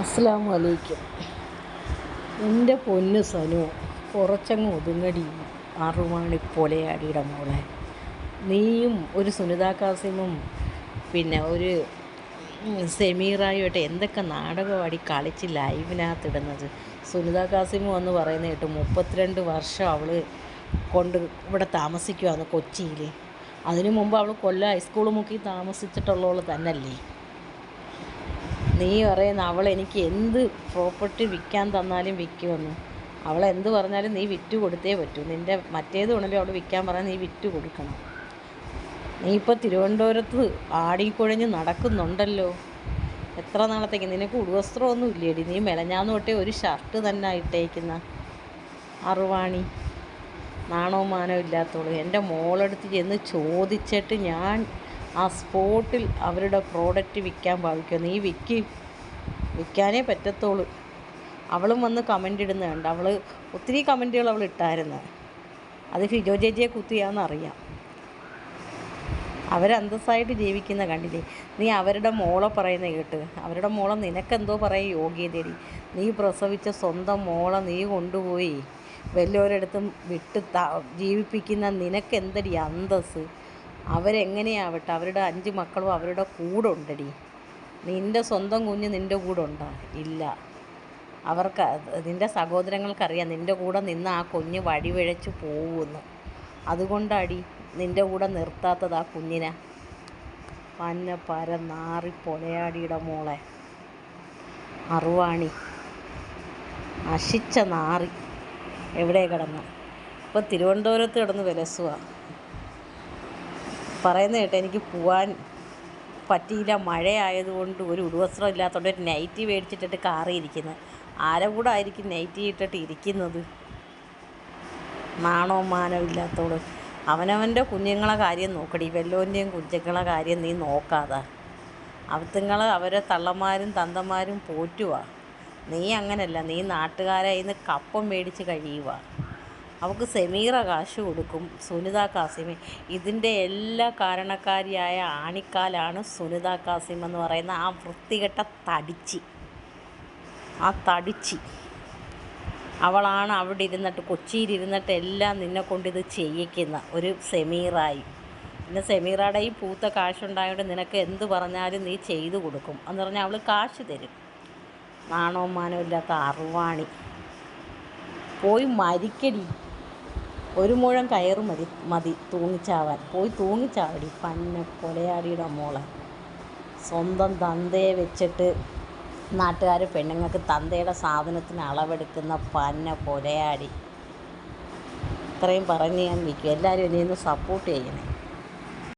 അസ്സാം വലൈക്കും എന്റെ പൊന്ന് സനു കുറച്ചങ്ങ് ഒതുങ്ങടി. ആറുമാണി പൊലയാടിയുടെ മോളെ. നീയും ഒരു സുനിത കാസിമും പിന്നെ ഒരു സെമീറായിട്ട് എന്തൊക്കെ നാടകമാടി കളിച്ച് ലൈവിനകത്തിടുന്നത്? സുനിത കാസിമു എന്ന് പറയുന്ന കേട്ടു മുപ്പത്തിരണ്ട് വർഷം അവൾ കൊണ്ട് ഇവിടെ താമസിക്കുവാന്ന് കൊച്ചിയിൽ അതിനു മുമ്പ് അവൾ കൊല്ലം ഹൈസ്കൂൾ മുക്കി താമസിച്ചിട്ടുള്ളവൾ തന്നല്ലേ? നീ പറയുന്ന അവൾ എനിക്ക് എന്ത് പ്രോപ്പർട്ടി വിൽക്കാൻ തന്നാലും വിൽക്കുമെന്ന്. അവൾ എന്ത് പറഞ്ഞാലും നീ വിറ്റ് കൊടുത്തേ പറ്റൂ. നിന്റെ മറ്റേത് ഉണ്ടല്ലോ അവൾ വിൽക്കാൻ പറഞ്ഞാൽ നീ വിറ്റ് കൊടുക്കണം. നീ ഇപ്പോൾ തിരുവനന്തപുരത്ത് ആടിക്കുഴഞ്ഞ് നടക്കുന്നുണ്ടല്ലോ. എത്ര നാളത്തേക്ക്? നിനക്ക് ഉടുവസ്ത്രമൊന്നും ഇല്ലേടി. നീ മെലഞ്ഞാന്ന് തൊട്ടേ ഒരു ഷർട്ട് തന്നെ ഇട്ടേക്കുന്ന അറുവാണി. നാണോ മാനോ ഇല്ലാത്തോളൂ. എന്റെ മോളെടുത്ത് ചെന്ന് ചോദിച്ചിട്ട് ഞാൻ ആ സ്പോട്ടിൽ അവരുടെ പ്രോഡക്റ്റ് വിൽക്കാൻ ഭാവിക്കും നീ വിൽക്കി വിൽക്കാനേ പറ്റത്തുള്ളൂ. അവളും വന്ന് കമന്റ് ഇടുന്നുണ്ട് അവൾ ഒത്തിരി കമന്റുകൾ അവൾ ഇട്ടായിരുന്നു. അത് ഫിജോ ചേച്ചിയെ കുത്തിയാന്നറിയാം അവരന്തസ്സായിട്ട് ജീവിക്കുന്ന കണ്ടില്ലേ? നീ അവരുടെ മോളെ പറയുന്ന കേട്ട്. അവരുടെ മോളെ നിനക്കെന്തോ പറയും യോഗ്യതയടി നീ പ്രസവിച്ച സ്വന്തം മോളെ നീ കൊണ്ടുപോയി. വല്ലവരടുത്തും വിട്ട് ജീവിപ്പിക്കുന്ന നിനക്കെന്തടി അന്തസ് അവരെങ്ങനെയാവട്ടെ അവരുടെ അഞ്ച് മക്കളും അവരുടെ കൂടെ ഉണ്ടടി നിന്റെ സ്വന്തം കുഞ്ഞ് നിന്റെ കൂടെ ഉണ്ടോ ഇല്ല. അവർക്ക് നിന്റെ സഹോദരങ്ങൾക്കറിയാം നിന്റെ കൂടെ നിന്ന് ആ കുഞ്ഞ് വഴിവിഴച്ച് പോകുമെന്ന് അതുകൊണ്ടാടി നിന്റെ കൂടെ നിർത്താത്തത് ആ കുഞ്ഞിനെ. പന്ന പര നാറി പൊലയാടിയുടെ മോളെ. അറുവാണി. അശിച്ച നാറി. എവിടെ കിടന്നു? ഇപ്പം തിരുവനന്തപുരത്ത് കിടന്ന് വിലസുക പറയുന്ന കേട്ടോ എനിക്ക് പോവാൻ പറ്റിയില്ല. മഴയായതുകൊണ്ട് ഒരു ഉടുവസ്ത്രം ഇല്ലാത്തതുകൊണ്ട് ഒരു നൈറ്റി മേടിച്ചിട്ടിട്ട് കാറി ഇരിക്കുന്നത് ആരെ കൂടെ ആയിരിക്കും നൈറ്റി ഇട്ടിട്ട് ഇരിക്കുന്നത്? നാണോ മാനോ ഇല്ലാത്തോട് അവനവന്റെ കുഞ്ഞുങ്ങളെ കാര്യം നോക്കടി. വെല്ലോന്റെയും കുഞ്ഞുങ്ങളെ കാര്യം നീ നോക്കാതെ. അവത്തുങ്ങൾ അവരെ തള്ളമാരും തന്തമാരും പോറ്റുവാ. നീ അങ്ങനല്ല. നീ നാട്ടുകാരായി നിന്ന് കപ്പം മേടിച്ച് കഴിയുക അവൾക്ക് സെമീറ കാശ് കൊടുക്കും. സുനിത കാസിമി. ഇതിന്റെ എല്ലാ കാരണക്കാരിയായ ആണിക്കാലാണ് സുനിത കാസിം എന്ന് പറയുന്ന ആ വൃത്തികെട്ട തടിച്ചി. ആ തടിച്ചി. അവളാണ് അവിടെ ഇരുന്നിട്ട് കൊച്ചിയിൽ ഇരുന്നിട്ട് എല്ലാം നിന്നെ കൊണ്ട് ഇത് ചെയ്യിക്കുന്ന ഒരു സെമീറായി. പിന്നെ സെമീറയുടെ ഈ പൂത്ത കാശുണ്ടായതുകൊണ്ട് നിനക്ക് എന്ത് പറഞ്ഞാലും നീ ചെയ്തു കൊടുക്കും. എന്ന് പറഞ്ഞാൽ അവൾ കാശ് തരും. നാണവും മാനവും ഇല്ലാത്ത അറുവാണി പോയി മരിക്കടി. ഒരു മുഴം കയറ് മതി മതി. തൂങ്ങിച്ചാവാൻ. പോയി തൂങ്ങിച്ചാവടി. പന്ന കൊലയാടിയുടെ മോളെ. സ്വന്തം തന്തയെ വെച്ചിട്ട് നാട്ടുകാർ പെണ്ണുങ്ങൾക്ക് തന്തയുടെ സാധനത്തിന് അളവെടുക്കുന്ന പന്ന കൊലയാടി ഇത്രയും പറഞ്ഞ് ഞാൻ നിൽക്കും എല്ലാവരും എന്നെ ഒന്ന് സപ്പോർട്ട് ചെയ്യണേ.